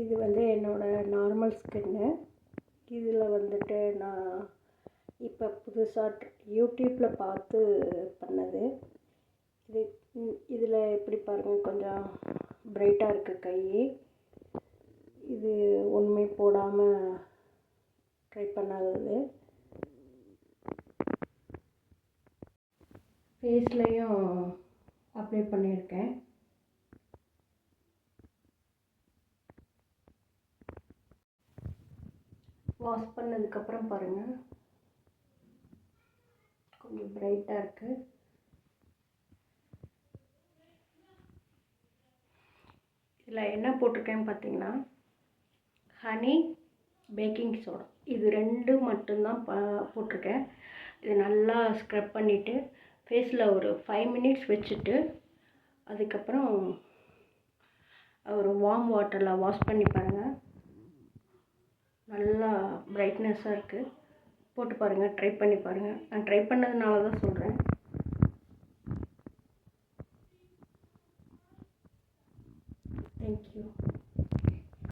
இது வந்து என்னோடய நார்மல் ஸ்கின்னு இதில் வந்துட்டு நான் இப்போ புதுசாக யூடியூப்பில் பார்த்து பண்ணது. இது இதில் எப்படி பாருங்கள் கொஞ்சம் பிரைட்டாக இருக்குது கை. இது ஒன்றுமே போடாமல் ட்ரை பண்ணாதது. ஃபேஸ்லேயும் அப்ளை பண்ணியிருக்கேன். வாஷ் பண்ணதுக்கப்புறம் பாருங்கள் கொஞ்சம் பிரைட்டாக இருக்குது இதில் என்ன போட்டிருக்கேன்னு பார்த்தீங்கன்னா ஹனி பேக்கிங் சோடா இது ரெண்டும் மட்டும்தான் ப போட்டிருக்கேன். இது நல்லா ஸ்க்ரப் பண்ணிவிட்டு ஃபேஸில் ஒரு ஃபைவ் மினிட்ஸ் வச்சுட்டு அதுக்கப்புறம் ஒரு வார்ம் வாட்டரில் வாஷ் பண்ணி பாருங்கள் பிரைட்னஸாக இருக்குது போட்டு பாருங்கள் ட்ரை பண்ணி பாருங்கள் நான் ட்ரை பண்ணதுனால தான் சொல்கிறேன் தேங்க்யூ